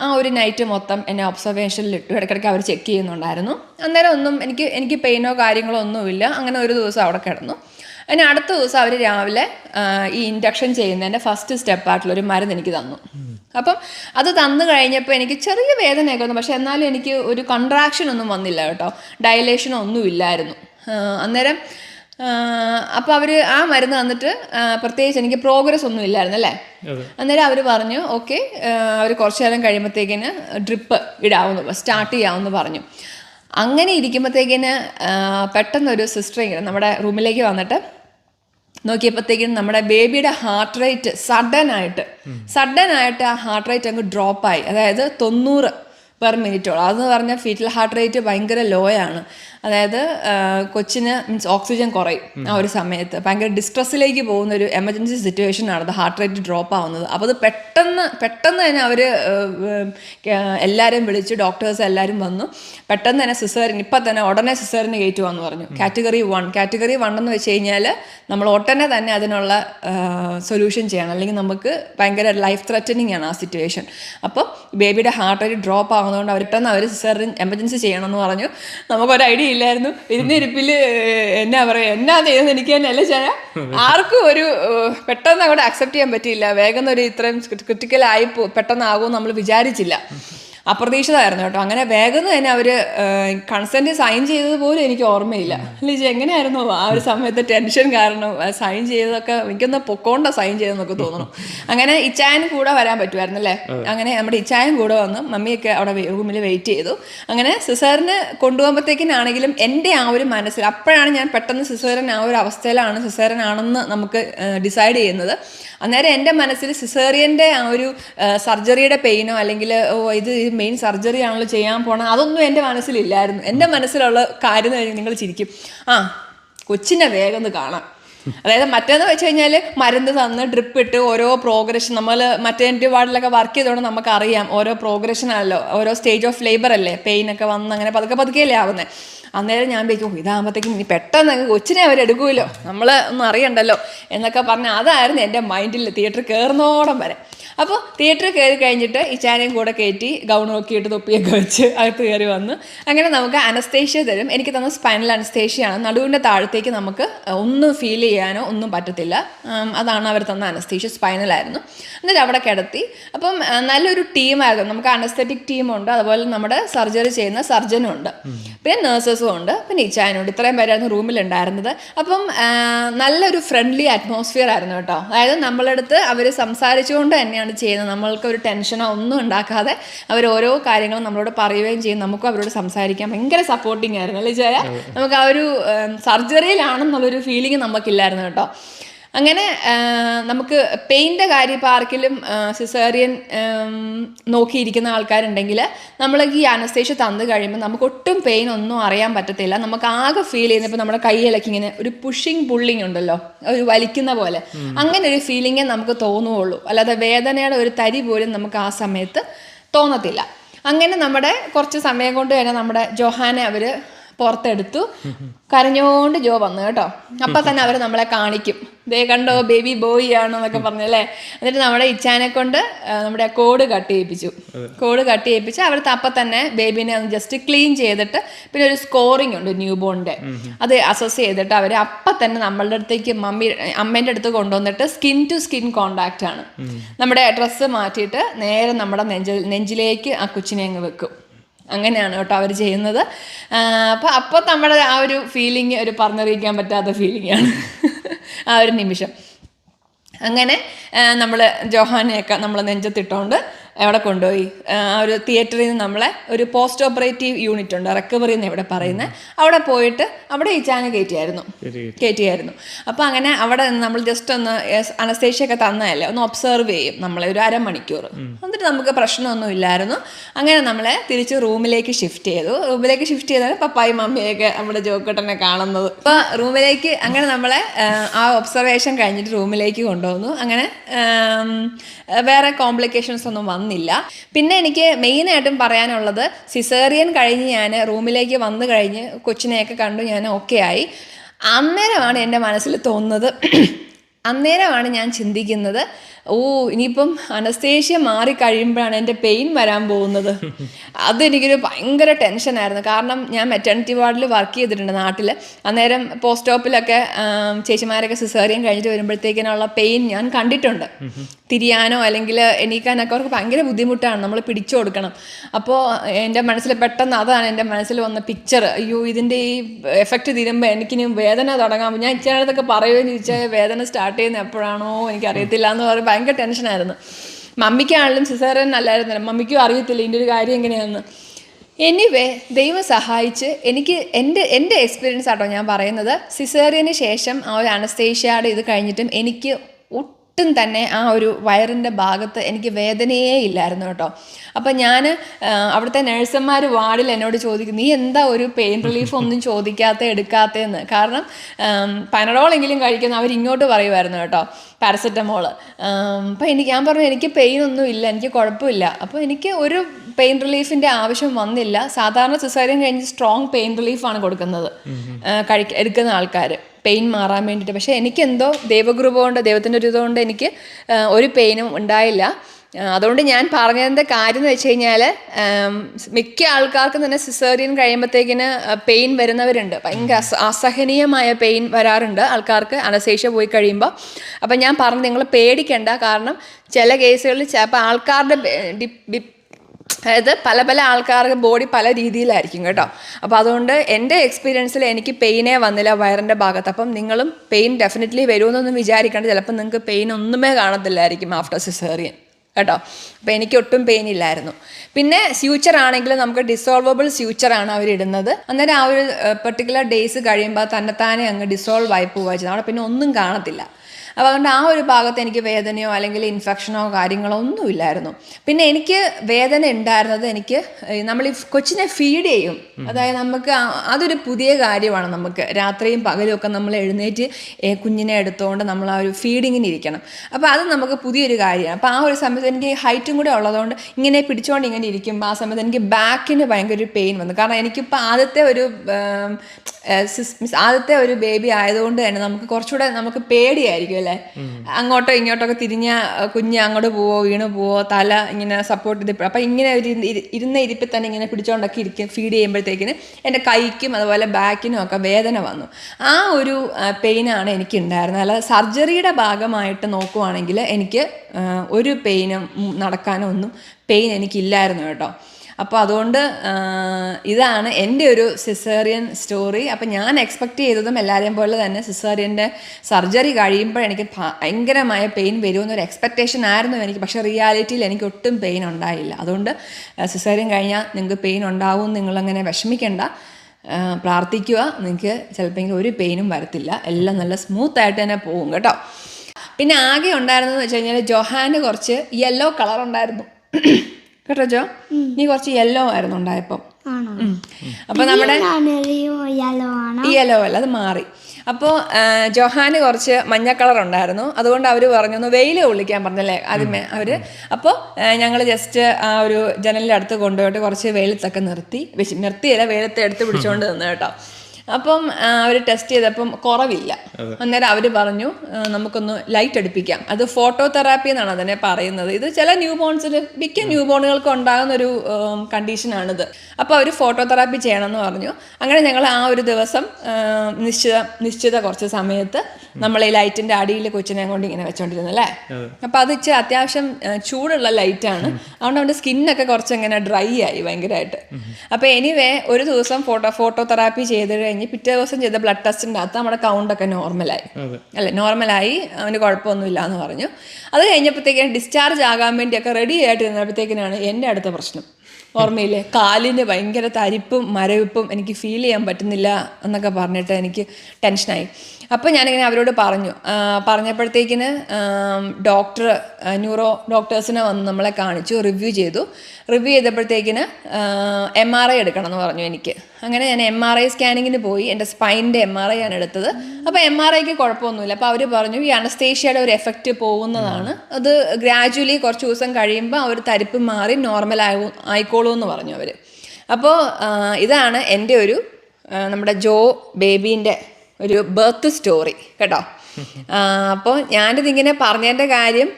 ആ, ഒരു നൈറ്റ് മൊത്തം എന്നെ ഒബ്സർവേഷനിൽ ഇട്ടു ഇടയ്ക്കിടയ്ക്ക് അവർ ചെക്ക് ചെയ്യുന്നുണ്ടായിരുന്നു. അന്നേരം ഒന്നും എനിക്ക് എനിക്ക് പെയിനോ കാര്യങ്ങളോ ഒന്നുമില്ല. അങ്ങനെ ഒരു ദിവസം അവിടെ കിടന്നു. അതിന് അടുത്ത ദിവസം അവർ രാവിലെ ഈ ഇൻഡക്ഷൻ ചെയ്യുന്നതിന്റെ ഫസ്റ്റ് സ്റ്റെപ്പായിട്ടുള്ള ഒരു മരുന്ന് എനിക്ക് തന്നു. അപ്പം അത് തന്നു കഴിഞ്ഞപ്പോൾ എനിക്ക് ചെറിയ വേദനയൊക്കെ വന്നു. പക്ഷെ എന്നാലും എനിക്ക് ഒരു കൺട്രാക്ഷൻ ഒന്നും വന്നില്ല കേട്ടോ. ഡയലേഷൻ ഒന്നും ഇല്ലായിരുന്നു. അന്നേരം അപ്പോൾ അവർ ആ മരുന്ന് തന്നിട്ട് പ്രത്യേകിച്ച് എനിക്ക് പ്രോഗ്രസ് ഒന്നും ഇല്ലായിരുന്നു അല്ലേ? അന്നേരം അവർ പറഞ്ഞു ഓക്കെ അവർ കുറച്ച് നേരം കഴിയുമ്പോഴത്തേക്കിന് ഡ്രിപ്പ് ഇടാവുന്നു സ്റ്റാർട്ട് ചെയ്യാമെന്ന് പറഞ്ഞു. അങ്ങനെ ഇരിക്കുമ്പോഴത്തേക്കിന് പെട്ടെന്നൊരു സിസ്റ്റർ ഇങ്ങനെ നമ്മുടെ റൂമിലേക്ക് വന്നിട്ട് നോക്കിയപ്പോഴത്തേക്കും നമ്മുടെ ബേബിയുടെ ഹാർട്ട് റേറ്റ് സഡൻ ആയിട്ട് ആ ഹാർട്ട് റേറ്റ് അങ്ങ് ഡ്രോപ്പായി അതായത് തൊണ്ണൂറ് പെർ മിനിറ്റോളം അതെന്ന് പറഞ്ഞാൽ ഫീറ്റൽ ഹാർട്ട് റേറ്റ് ഭയങ്കര ലോ ആണ്. അതായത് കൊച്ചിന് മീൻസ് ഓക്സിജൻ കുറയും ആ ഒരു സമയത്ത്. ഭയങ്കര ഡിസ്ട്രെസ്സിലേക്ക് പോകുന്ന ഒരു എമർജൻസി സിറ്റുവേഷൻ ആണ്. അത് ഹാർട്ട് റേറ്റ് ഡ്രോപ്പ് ആവുന്നത്. അപ്പോൾ അത് പെട്ടെന്ന് പെട്ടെന്ന് തന്നെ അവർ എല്ലാവരെയും വിളിച്ച് ഡോക്ടേഴ്സ് എല്ലാവരും വന്നു. പെട്ടെന്ന് തന്നെ സിസേറിന് ഇപ്പം തന്നെ ഉടനെ സിസേറിന് കയറ്റുവാന്ന് പറഞ്ഞു. കാറ്റഗറി വൺ കാറ്റഗറി വൺ എന്ന് വെച്ച് കഴിഞ്ഞാൽ നമ്മൾ ഉടനെ തന്നെ അതിനുള്ള സൊല്യൂഷൻ ചെയ്യണം. അല്ലെങ്കിൽ നമുക്ക് ഭയങ്കര ലൈഫ് ത്രെറ്റനിങ് ആണ് ആ സിറ്റുവേഷൻ അപ്പോൾ ബേബിയുടെ ഹാർട്ട് റേറ്റ് ഡ്രോപ്പ് ആവുന്നതുകൊണ്ട് അവർ പെട്ടെന്ന് അവർ സിസേറിൻ എമർജൻസി ചെയ്യണമെന്ന് പറഞ്ഞു. നമുക്കൊരു ഐഡിയ ഇല്ലായിരുന്നു. ഇരുന്നിരിപ്പിൽ എന്നാ പറയുക എന്നാ ചെയ്യുന്നത് എനിക്ക് തന്നെ അല്ല ചായ ആർക്കും ഒരു പെട്ടെന്ന് അങ്ങോട്ട് അക്സെപ്റ്റ് ചെയ്യാൻ പറ്റിയില്ല. വേഗം ഒരു ഇത്രയും പെട്ടെന്ന് പെട്ടെന്നാകുമെന്ന് നമ്മൾ വിചാരിച്ചില്ല. അപ്രതീക്ഷിതമായിരുന്നു കേട്ടോ. അങ്ങനെ വേഗം തന്നെ അവർ കൺസെന്റ് സൈൻ ചെയ്തത് പോലും എനിക്ക് ഓർമ്മയില്ല. ലിജി എങ്ങനെയായിരുന്നു ആ ഒരു സമയത്ത് ടെൻഷൻ കാരണം സൈൻ ചെയ്തതൊക്കെ എനിക്കൊന്ന് പൊക്കോണ്ട സൈൻ ചെയ്തെന്നൊക്കെ തോന്നുന്നു. അങ്ങനെ ഇച്ചായൻ കൂടെ വരാൻ പറ്റുമായിരുന്നു അല്ലേ? അങ്ങനെ നമ്മുടെ ഇച്ചായൻ കൂടെ വന്ന്. മമ്മിയൊക്കെ അവിടെ റൂമിൽ വെയിറ്റ് ചെയ്തു. അങ്ങനെ സിസേറിന് കൊണ്ടുപോകുമ്പോഴത്തേക്കിനാണെങ്കിലും എന്റെ ആ ഒരു മനസ്സിൽ അപ്പോഴാണ് ഞാൻ പെട്ടെന്ന് സിസേറിൻ ആ ഒരു അവസ്ഥയിലാണ് സിസേറിൻ ആണെന്ന് നമുക്ക് ഡിസൈഡ് ചെയ്യുന്നത്. അന്നേരം എന്റെ മനസ്സിൽ സിസേറിയന്റെ ആ ഒരു സർജറിയുടെ പെയിനോ അല്ലെങ്കിൽ ഓ ഇത് മെയിൻ സർജറി ആണല്ലോ ചെയ്യാൻ പോകണം അതൊന്നും എന്റെ മനസ്സിലില്ലായിരുന്നു. എന്റെ മനസ്സിലുള്ള കാര്യം എന്ന് നിങ്ങൾ ചിരിക്കും. ആ കൊച്ചിനെ വേഗം ഒന്ന് കാണാം. അതായത് മറ്റേന്ന് വെച്ച് കഴിഞ്ഞാൽ മരുന്ന് തന്ന് ഡ്രിപ്പ് ഇട്ട് ഓരോ പ്രോഗ്രഷൻ നമ്മൾ മറ്റേ വാർഡിലൊക്കെ വർക്ക് ചെയ്തോണ്ട് നമുക്കറിയാം. ഓരോ പ്രോഗ്രഷൻ ആണല്ലോ. ഓരോ സ്റ്റേജ് ഓഫ് ലേബർ അല്ലേ? പെയിൻ ഒക്കെ വന്ന് അങ്ങനെ പതുക്കെ പതുക്കെയല്ലേ ആവുന്നത് അന്നേരം ഞാൻ വിചാരിക്കും "ഓ, ഇതാകുമ്പോഴത്തേക്കും ഇനി പെട്ടെന്ന് അങ്ങ് കൊച്ചിനെ അവരെടുക്കുമല്ലോ നമ്മൾ ഒന്നും അറിയണ്ടല്ലോ എന്നൊക്കെ പറഞ്ഞ് അതായിരുന്നു എന്റെ മൈൻഡിൽ തിയേറ്റർ കയറുന്നോടം വരെ. അപ്പോൾ തിയേറ്ററിൽ കയറി കഴിഞ്ഞിട്ട് ഈ ചാനയും കൂടെ കയറ്റി ഗൗണൊക്കെ ഇട്ട് തൊപ്പിയൊക്കെ വെച്ച് അകത്ത് കയറി വന്ന്. അങ്ങനെ നമുക്ക് അനസ്തേഷ്യ തരും. എനിക്ക് തന്ന സ്പൈനൽ അനസ്തേഷ്യയാണ് നടുവിന്റെ താഴത്തേക്ക് നമുക്ക് ഒന്നും ഫീൽ ചെയ്യാനോ ഒന്നും പറ്റത്തില്ല. അതാണ് അവർ തന്ന അനസ്തേഷ്യ സ്പൈനലായിരുന്നു എന്നിട്ട് അവിടെ കിടത്തി. അപ്പം നല്ലൊരു ടീമായിരുന്നു നമുക്ക് അനസ്തറ്റിക് ടീമുണ്ട് അതുപോലെ നമ്മുടെ സർജറി ചെയ്യുന്ന സർജനും ഉണ്ട്. പിന്നെ നേഴ്സസും ഉണ്ട്. പിന്നെ ഇച്ചായനുണ്ട് ഇത്രയും പേരായിരുന്നു റൂമിലുണ്ടായിരുന്നത് അപ്പം നല്ലൊരു ഫ്രണ്ട്ലി അറ്റ്മോസ്ഫിയർ ആയിരുന്നു കേട്ടോ. അതായത് നമ്മളടുത്ത് അവർ സംസാരിച്ചുകൊണ്ട് തന്നെയാണ് എങ്ങനെയാണ് ചെയ്യുന്നത്. നമ്മൾക്ക് ഒരു ടെൻഷനോ ഒന്നും ഉണ്ടാക്കാതെ അവർ ഓരോ കാര്യങ്ങളും നമ്മളോട് പറയുകയും ചെയ്യും. നമുക്കും അവരോട് സംസാരിക്കാം. ഭയങ്കര സപ്പോർട്ടിങ് ആയിരുന്നു. അല്ലേ ജയ? നമുക്ക് ആ ഒരു സർജറിയിലാണെന്നുള്ളൊരു ഫീലിംഗ് നമുക്കില്ലായിരുന്നു കേട്ടോ. അങ്ങനെ നമുക്ക് പെയിന്റെ കാര്യം ഇപ്പോൾ ആർക്കെങ്കിലും സിസേറിയൻ നോക്കിയിരിക്കുന്ന ആൾക്കാരുണ്ടെങ്കിൽ നമ്മൾ ഈ അനസ്തേഷ്യ തന്നു കഴിയുമ്പോൾ നമുക്ക് ഒട്ടും പെയിൻ ഒന്നും അറിയാൻ പറ്റത്തില്ല. നമുക്ക് ആകെ ഫീൽ ചെയ്യുന്ന ഇപ്പോൾ നമ്മുടെ കൈയിലൊക്കെ ഇങ്ങനെ ഒരു പുഷിങ് പുള്ളിങ് ഉണ്ടല്ലോ. ഒരു വലിക്കുന്ന പോലെ. അങ്ങനെ ഒരു ഫീലിംഗേ നമുക്ക് തോന്നുകയുള്ളൂ അല്ലാതെ വേദനയുടെ ഒരു തരി പോലും നമുക്ക് ആ സമയത്ത് തോന്നത്തില്ല. അങ്ങനെ നമ്മുടെ കുറച്ച് സമയം കൊണ്ട് തന്നെ നമ്മുടെ ജോഹാനെ അവർ പുറത്തെടുത്തു. കരഞ്ഞോണ്ട് ജോ വന്നു കേട്ടോ. അപ്പൊ തന്നെ അവർ നമ്മളെ കാണിക്കും. ദേ കണ്ടോ ബേബി ബോയ് ആണെന്നൊക്കെ പറഞ്ഞല്ലേ എന്നിട്ട് നമ്മുടെ ഇച്ചാനെ കൊണ്ട് നമ്മുടെ കോഡ് കട്ട് ചെയ്യിപ്പിച്ചു. കോഡ് കട്ട് ചെയ്യിപ്പിച്ച് അവിടുത്തെ അപ്പം തന്നെ ബേബിനെ ഒന്ന് ജസ്റ്റ് ക്ലീൻ ചെയ്തിട്ട് പിന്നെ ഒരു സ്കോറിംഗ് ഉണ്ട് ന്യൂ ബോണിന്റെ അത് അസസ് ചെയ്തിട്ട് അവർ അപ്പം തന്നെ നമ്മളുടെ അടുത്തേക്ക് മമ്മി അമ്മേന്റെ അടുത്ത് കൊണ്ടുവന്നിട്ട് സ്കിൻ ടു സ്കിൻ കോണ്ടാക്റ്റ് ആണ്. നമ്മുടെ ഡ്രസ്സ് മാറ്റിയിട്ട് നേരെ നമ്മുടെ നെഞ്ചിൽ നെഞ്ചിലേക്ക് ആ കൊച്ചിനെ അങ്ങ് വെക്കും. അങ്ങനെയാണ് കേട്ടോ അവർ ചെയ്യുന്നത്. അപ്പോൾ അപ്പോൾ നമ്മുടെ ആ ഒരു ഫീലിംഗ് ഒരു പറഞ്ഞറിയിക്കാൻ പറ്റാത്ത ഫീലിംഗ് ആണ് ആ ഒരു നിമിഷം. അങ്ങനെ നമ്മൾ ജോഹാനെയൊക്കെ നമ്മൾ നെഞ്ചത്തിട്ടുകൊണ്ട് എവിടെ കൊണ്ടുപോയി? ആ ഒരു തിയേറ്ററിൽ നിന്ന് നമ്മളെ ഒരു പോസ്റ്റ് ഓപ്പറേറ്റീവ് യൂണിറ്റ് ഉണ്ട് റിക്കവറി എന്ന് ഇവിടെ പറയുന്നത്. അവിടെ പോയിട്ട് അവിടെ ഈ ചാന കയറ്റിയായിരുന്നു. കയറ്റിയായിരുന്നു. അപ്പോൾ അങ്ങനെ അവിടെ നിന്ന് നമ്മൾ ജസ്റ്റ് ഒന്ന് അനസ്തേഷ്യൊക്കെ തന്നതല്ലേ ഒന്ന് ഒബ്സർവ് ചെയ്യും നമ്മളെ ഒരു അരമണിക്കൂർ എന്നിട്ട് നമുക്ക് പ്രശ്നമൊന്നും ഇല്ലായിരുന്നു. അങ്ങനെ നമ്മളെ തിരിച്ച് റൂമിലേക്ക് ഷിഫ്റ്റ് ചെയ്തു. റൂമിലേക്ക് ഷിഫ്റ്റ് ചെയ്താണ് പപ്പായും മമ്മിയൊക്കെ നമ്മുടെ ജോക്കട്ടനെ കാണുന്നത്. അപ്പോൾ റൂമിലേക്ക് അങ്ങനെ നമ്മളെ ആ, ഒബ്സർവേഷൻ കഴിഞ്ഞിട്ട് റൂമിലേക്ക് കൊണ്ടുവന്നു. അങ്ങനെ വേറെ കോംപ്ലിക്കേഷൻസ് ഒന്നും വന്നില്ല. പിന്നെ എനിക്ക് മെയിനായിട്ടും പറയാനുള്ളത് സിസേറിയൻ കഴിഞ്ഞ് ഞാൻ റൂമിലേക്ക് വന്നു കഴിഞ്ഞ് കൊച്ചിനെയൊക്കെ കണ്ടു ഞാൻ ഓക്കെ ആയി. അന്നേരമാണ് എന്റെ മനസ്സിൽ തോന്നുന്നത് അന്നേരമാണ് ഞാൻ ചിന്തിക്കുന്നത് ഓ ഇനിയിപ്പം അനസ്തേഷ്യ മാറി കഴിയുമ്പോഴാണ് എന്റെ പെയിൻ വരാൻ പോകുന്നത്. അതെനിക്കൊരു ഭയങ്കര ടെൻഷനായിരുന്നു കാരണം ഞാൻ മെറ്റേണിറ്റി വാർഡിൽ വർക്ക് ചെയ്തിട്ടുണ്ട് നാട്ടിൽ അന്നേരം പോസ്റ്റ് ഓപ്പിലൊക്കെ ചേച്ചിമാരൊക്കെ സിസേറിയൻ കഴിഞ്ഞിട്ട് വരുമ്പോഴത്തേക്കിനുള്ള പെയിൻ ഞാൻ കണ്ടിട്ടുണ്ട്. തിരിയാനോ അല്ലെങ്കിൽ എണീക്കാനൊക്കെ അവർക്ക് ഭയങ്കര ബുദ്ധിമുട്ടാണ്. നമ്മൾ പിടിച്ചു കൊടുക്കണം. അപ്പോൾ എന്റെ മനസ്സിൽ പെട്ടെന്ന് അതാണ് എന്റെ മനസ്സിൽ വന്ന പിക്ചർ അയ്യോ ഇതിന്റെ ഈ എഫക്റ്റ് തീരുമ്പോൾ എനിക്കിനി വേദന തുടങ്ങാം ഞാൻ ഇച്ചിനടുത്തൊക്കെ പറയുമെന്ന് ചോദിച്ചാൽ വേദന സ്റ്റാർട്ട് ചെയ്യുന്ന എപ്പോഴാണോ എനിക്കറിയത്തില്ല എന്ന് പറഞ്ഞ് ഭയങ്കര ടെൻഷനായിരുന്നു മമ്മിക്കാണെങ്കിലും സിസേറിയൻ നല്ലായിരുന്നു മമ്മിക്കും അറിയത്തില്ല ഇതിന്റെ ഒരു കാര്യം എങ്ങനെയാണെന്ന്. എനിവേ ദൈവം സഹായിച്ച് എനിക്ക് എന്റെ എന്റെ എക്സ്പീരിയൻസ് ആട്ടോ ഞാൻ പറയുന്നത്. സിസേറിയന് ശേഷം ആ ഒരു അനസ്തേഷ്യയുടെ ഇത് കഴിഞ്ഞിട്ടും എനിക്ക് ഒട്ടും തന്നെ ആ ഒരു വയറിന്റെ ഭാഗത്ത് എനിക്ക് വേദനയേ ഇല്ലായിരുന്നു കേട്ടോ. അപ്പം ഞാൻ അവിടുത്തെ നഴ്സന്മാർ വാർഡിൽ എന്നോട് ചോദിക്കും നീ എന്താ ഒരു പെയിൻ റിലീഫ് ഒന്നും ചോദിക്കാത്ത എടുക്കാത്തതെന്ന് കാരണം പനഡോളെങ്കിലും കഴിക്കുന്ന അവർ ഇങ്ങോട്ട് പറയുമായിരുന്നു കേട്ടോ പാരസെറ്റമോൾ അപ്പം എനിക്ക് ഞാൻ പറഞ്ഞു എനിക്ക് പെയിൻ ഒന്നും ഇല്ല എനിക്ക് കുഴപ്പമില്ല. അപ്പോൾ എനിക്ക് ഒരു പെയിൻ റിലീഫിന്റെ ആവശ്യം വന്നില്ല. സാധാരണ സിസേറിയൻ കഴിഞ്ഞ് സ്ട്രോങ് പെയിൻ റിലീഫാണ് കൊടുക്കുന്നത് കഴിക്ക എടുക്കുന്ന ആൾക്കാർ പെയിൻ മാറാൻ വേണ്ടിയിട്ട്. പക്ഷേ എനിക്കെന്തോ ദൈവകൃപ ദൈവത്തിന്റെ ഒരു ഇതുകൊണ്ട് എനിക്ക് ഒരു പെയിനും ഉണ്ടായില്ല. അതുകൊണ്ട് ഞാൻ പറഞ്ഞതിന്റെ കാര്യം എന്ന് വെച്ച് കഴിഞ്ഞാൽ മിക്ക ആൾക്കാർക്കും തന്നെ സിസേറിയൻ കഴിയുമ്പോഴത്തേക്കിന് പെയിൻ വരുന്നവരുണ്ട്. ഭയങ്കര അസ അസഹനീയമായ പെയിൻ വരാറുണ്ട് ആൾക്കാർക്ക് അനശേഷ പോയി കഴിയുമ്പോൾ അപ്പം ഞാൻ പറഞ്ഞു നിങ്ങൾ പേടിക്കണ്ട. കാരണം ചില കേസുകളിൽ ചിലപ്പോൾ ആൾക്കാരുടെ അതായത് പല പല ആൾക്കാർക്ക് ബോഡി പല രീതിയിലായിരിക്കും കേട്ടോ. അപ്പോൾ അതുകൊണ്ട് എന്റെ എക്സ്പീരിയൻസിൽ എനിക്ക് പെയിനേ വന്നില്ല വയറിന്റെ ഭാഗത്ത്. അപ്പം നിങ്ങളും പെയിൻ ഡെഫിനറ്റ്ലി വരുമെന്നൊന്നും വിചാരിക്കേണ്ട. ചിലപ്പോൾ നിങ്ങൾക്ക് പെയിൻ ഒന്നുമേ കാണത്തില്ലായിരിക്കും ആഫ്റ്റർ സിസേറിയൻ കേട്ടോ. അപ്പോൾ എനിക്ക് ഒട്ടും പെയിൻ ഇല്ലായിരുന്നു. പിന്നെ സ്യൂച്ചർ ആണെങ്കിൽ നമുക്ക് ഡിസോൾവബിൾ സ്യൂച്ചറാണ് അവർ ഇടുന്നത്. അന്നേരം ആ ഒരു പെർട്ടിക്കുലർ ഡേയ്സ് കഴിയുമ്പോൾ തന്നെത്താനെ അങ്ങ് ഡിസോൾവ് ആയി പോവുക ചെയ്ത് അവിടെ പിന്നെ ഒന്നും കാണത്തില്ല. അപ്പോൾ അതുകൊണ്ട് ആ ഒരു ഭാഗത്ത് എനിക്ക് വേദനയോ അല്ലെങ്കിൽ ഇൻഫെക്ഷനോ കാര്യങ്ങളോ ഒന്നും ഇല്ലായിരുന്നു പിന്നെ എനിക്ക് വേദന ഉണ്ടായിരുന്നത് എനിക്ക് നമ്മൾ ഈ കൊച്ചിനെ ഫീഡ് ചെയ്യും. അതായത് നമുക്ക് അതൊരു പുതിയ കാര്യമാണ് നമുക്ക്. രാത്രിയും പകലും ഒക്കെ നമ്മൾ എഴുന്നേറ്റ് കുഞ്ഞിനെ എടുത്തുകൊണ്ട് നമ്മൾ ആ ഒരു ഫീഡിങ്ങിന് ഇരിക്കണം. അപ്പോൾ അത് നമുക്ക് പുതിയൊരു കാര്യമാണ്. അപ്പോൾ ആ ഒരു സമയത്ത് എനിക്ക് ഹൈറ്റും കൂടെ ഉള്ളതുകൊണ്ട് ഇങ്ങനെ പിടിച്ചുകൊണ്ട് ഇങ്ങനെ ഇരിക്കുമ്പോൾ ആ സമയത്ത് എനിക്ക് ബാക്കിന് ഭയങ്കര ഒരു പെയിൻ വന്നു. കാരണം എനിക്കിപ്പോൾ ആദ്യത്തെ ഒരു ആദ്യത്തെ ഒരു ബേബി ആയതുകൊണ്ട് തന്നെ നമുക്ക് കുറച്ചുകൂടെ നമുക്ക് പേടിയായിരിക്കും അല്ലേ? അങ്ങോട്ടോ ഇങ്ങോട്ടോ ഒക്കെ തിരിഞ്ഞ കുഞ്ഞ് അങ്ങോട്ട് പോവോ വീണ് പോവോ തല ഇങ്ങനെ സപ്പോർട്ട് ചെയ്ത് അപ്പം ഇങ്ങനെ ഒരു ഇരുന്ന ഇരിപ്പിൽ തന്നെ ഇങ്ങനെ പിടിച്ചോണ്ടൊക്കെ ഇരിക്കും ഫീഡ് ചെയ്യുമ്പോഴത്തേക്കിന് എന്റെ കൈക്കും അതുപോലെ ബാക്കിനും ഒക്കെ വേദന വന്നു. ആ ഒരു പെയിനാണ് എനിക്ക് ഉണ്ടായിരുന്നത്. അല്ല സർജറിയുടെ ഭാഗമായിട്ട് നോക്കുവാണെങ്കിൽ എനിക്ക് ഒരു പെയിനും നടക്കാനോ ഒന്നും പെയിൻ എനിക്കില്ലായിരുന്നു കേട്ടോ. അപ്പോൾ അതുകൊണ്ട് ഇതാണ് എന്റെ ഒരു സിസേറിയൻ സ്റ്റോറി. അപ്പോൾ ഞാൻ എക്സ്പെക്റ്റ് ചെയ്തതും എല്ലാവരെയും പോലെ തന്നെ സിസേറിയന്റെ സർജറി കഴിയുമ്പോൾ എനിക്ക് ഭയങ്കരമായ പെയിൻ വരുമെന്നൊരു എക്സ്പെക്റ്റേഷൻ ആയിരുന്നു എനിക്ക്. പക്ഷേ റിയാലിറ്റിയിൽ എനിക്ക് ഒട്ടും പെയിൻ ഉണ്ടായില്ല. അതുകൊണ്ട് സിസേറിയൻ കഴിഞ്ഞാൽ നിങ്ങൾക്ക് പെയിൻ ഉണ്ടാവും നിങ്ങളങ്ങനെ വിഷമിക്കേണ്ട. പ്രാർത്ഥിക്കുക. നിങ്ങൾക്ക് ചിലപ്പോൾ ഒരു പെയിനും വരത്തില്ല. എല്ലാം നല്ല സ്മൂത്ത് ആയിട്ട് തന്നെ പോകും കേട്ടോ. പിന്നെ ആകെ ഉണ്ടായിരുന്നതെന്ന് വെച്ച് കഴിഞ്ഞാൽ ജൊഹാന് കുറച്ച് യെല്ലോ കളർ ഉണ്ടായിരുന്നു. കേട്ടോ ജോ? നീ കുറച്ച് യെല്ലോ ആയിരുന്നു ഉണ്ടായപ്പം. അപ്പൊ നമ്മുടെ യെല്ലോ അല്ല അത് മാറി. അപ്പോൾ ജൊഹാന് കുറച്ച് മഞ്ഞ കളർ ഉണ്ടായിരുന്നു. അതുകൊണ്ട് അവർ പറഞ്ഞു ഒന്ന് വെയിൽ കൊള്ളിക്കാൻ പറഞ്ഞല്ലേ? ആദ്യമേ അവർ. അപ്പോൾ ഞങ്ങൾ ജസ്റ്റ് ആ ഒരു ജനലിന്റെ അടുത്ത് കൊണ്ടുപോയിട്ട് കുറച്ച് വെയിലത്തൊക്കെ നിർത്തി. നിർത്തിയല്ല വെയിലത്തെ എടുത്ത് പിടിച്ചുകൊണ്ട് നിന്ന് കേട്ടോ. അപ്പം അവർ ടെസ്റ്റ് ചെയ്തപ്പം കുറവില്ല. അന്നേരം അവർ പറഞ്ഞു നമുക്കൊന്ന് ലൈറ്റ് അടുപ്പിക്കാം. അത് ഫോട്ടോ തെറാപ്പി എന്നാണ് അതിനെ പറയുന്നത്. ഇത് ചില ന്യൂ ബോൺസിൽ മിക്ക ന്യൂ ബോണുകൾക്ക് ഉണ്ടാകുന്ന ഒരു കണ്ടീഷനാണിത് അപ്പോൾ അവർ ഫോട്ടോ തെറാപ്പി ചെയ്യണമെന്ന് പറഞ്ഞു. അങ്ങനെ ഞങ്ങൾ ആ ഒരു ദിവസം നിശ്ചിത നിശ്ചിത കുറച്ച് സമയത്ത് നമ്മൾ ഈ ലൈറ്റിന്റെ അടിയിൽ കൊച്ചിനെ കൊണ്ട് ഇങ്ങനെ വെച്ചോണ്ടിരുന്നു അല്ലേ? അപ്പോൾ അത് ഇച്ചിരി അത്യാവശ്യം ചൂടുള്ള ലൈറ്റാണ് അതുകൊണ്ട് അവന്റെ സ്കിന്നൊക്കെ കുറച്ച് ഇങ്ങനെ ഡ്രൈ ആയി ഭയങ്കരമായിട്ട് അപ്പോൾ എനിവേ ഒരു ദിവസം ഫോട്ടോ ഫോട്ടോ തെറാപ്പി ചെയ്ത് കഴിഞ്ഞ് പിറ്റേ ദിവസം ചെയ്ത ബ്ലഡ് ടെസ്റ്റിന്റെ അകത്ത് നമ്മുടെ കൗണ്ടൊക്കെ നോർമലായി അല്ലെ? നോർമലായി അവന് കുഴപ്പമൊന്നുമില്ല എന്ന് പറഞ്ഞു. അത് കഴിഞ്ഞപ്പോഴത്തേക്കും ഡിസ്ചാർജ് ആകാൻ വേണ്ടിയൊക്കെ റെഡി ആയിട്ട് ഇരുന്നപ്പോഴത്തേക്കിനാണ് എന്റെ അടുത്ത പ്രശ്നം. ഓർമ്മയില്ലേ? കാലിന് ഭയങ്കര തരിപ്പും മരവിപ്പും എനിക്ക് ഫീൽ ചെയ്യാൻ പറ്റുന്നില്ല എന്നൊക്കെ പറഞ്ഞിട്ട് എനിക്ക് ടെൻഷനായി അപ്പോൾ ഞാനിങ്ങനെ അവരോട് പറഞ്ഞു. പറഞ്ഞപ്പോഴത്തേക്കിന് ഡോക്ടർ ന്യൂറോ ഡോക്ടേഴ്സിനെ വന്ന് നമ്മളെ കാണിച്ചു റിവ്യൂ ചെയ്തു. റിവ്യൂ ചെയ്തപ്പോഴത്തേക്കിന് എം ആർ ഐ എടുക്കണം എന്ന് പറഞ്ഞു എനിക്ക്. അങ്ങനെ ഞാൻ എം ആർ ഐ സ്കാനിങ്ങിന് പോയി. എന്റെ സ്പൈന്റെ എം ആർ ഐ ആണ് എടുത്തത്. അപ്പോൾ എം ആർ ഐക്ക് കുഴപ്പമൊന്നുമില്ല. അപ്പോൾ അവർ പറഞ്ഞു ഈ അനസ്തേഷ്യയുടെ ഒരു എഫക്റ്റ് പോകുന്നതാണ്. അത് ഗ്രാജുവലി കുറച്ച് ദിവസം കഴിയുമ്പോൾ ആ ഒരു തരിപ്പ് മാറി നോർമൽ ആകും ആയിക്കോളൂ എന്ന് പറഞ്ഞു അവർ അപ്പോൾ ഇതാണ് എന്റെ ഒരു നമ്മുടെ ജോ ബേബീന്റെ ഒരു ബർത്ത് സ്റ്റോറി കേട്ടോ? അപ്പോൾ ഞാനിത് ഇങ്ങനെ പറഞ്ഞതിന്റെ കാര്യം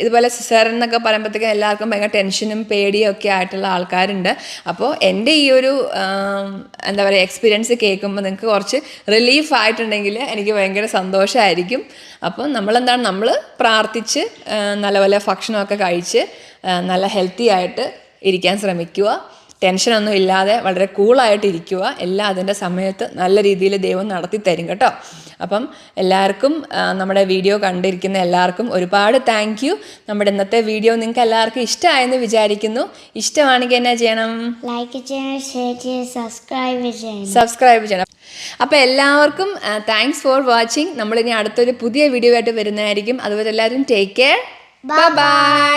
ഇതുപോലെ സിസേറൻ എന്നൊക്കെ പറയുമ്പോഴത്തേക്കും എല്ലാവർക്കും ഭയങ്കര ടെൻഷനും പേടിയും ഒക്കെ ആയിട്ടുള്ള ആൾക്കാരുണ്ട്. അപ്പോൾ എന്റെ ഈ ഒരു എന്താ പറയുക എക്സ്പീരിയൻസ് കേൾക്കുമ്പോൾ നിങ്ങൾക്ക് കുറച്ച് റിലീഫ് ആയിട്ടുണ്ടെങ്കിൽ എനിക്ക് ഭയങ്കര സന്തോഷമായിരിക്കും അപ്പോൾ നമ്മളെന്താണ് നമ്മൾ പ്രാർത്ഥിച്ച് നല്ലപോലെ നല്ല പോലെ ഭക്ഷണമൊക്കെ കഴിച്ച് നല്ല ഹെൽത്തി ആയിട്ട് ഇരിക്കാൻ ശ്രമിക്കുക. ടെൻഷനൊന്നും ഇല്ലാതെ വളരെ കൂളായിട്ട് ഇരിക്കുക. എല്ലാം അതിന്റെ സമയത്ത് നല്ല രീതിയിൽ ദൈവം നടത്തി തരും കേട്ടോ. അപ്പം എല്ലാവർക്കും നമ്മുടെ വീഡിയോ കണ്ടിരിക്കുന്ന എല്ലാവർക്കും ഒരുപാട് താങ്ക് യു നമ്മുടെ ഇന്നത്തെ വീഡിയോ നിങ്ങൾക്ക് എല്ലാവർക്കും ഇഷ്ടമായെന്ന് വിചാരിക്കുന്നു. ഇഷ്ടമാണെങ്കിൽ എന്നാ ചെയ്യണം? ലൈക്ക് ചെയ്യണം ഷെയർ ചെയ്യണം സബ്സ്ക്രൈബ് ചെയ്യണം. സബ്സ്ക്രൈബ് ചെയ്യണം. അപ്പോൾ എല്ലാവർക്കും താങ്ക്സ് ഫോർ വാച്ചിങ് നമ്മളിനി അടുത്തൊരു പുതിയ വീഡിയോ ആയിട്ട് വരുന്നതായിരിക്കും. അതുപോലെ എല്ലാവരും ടേക്ക് കെയർ ബൈ ബൈ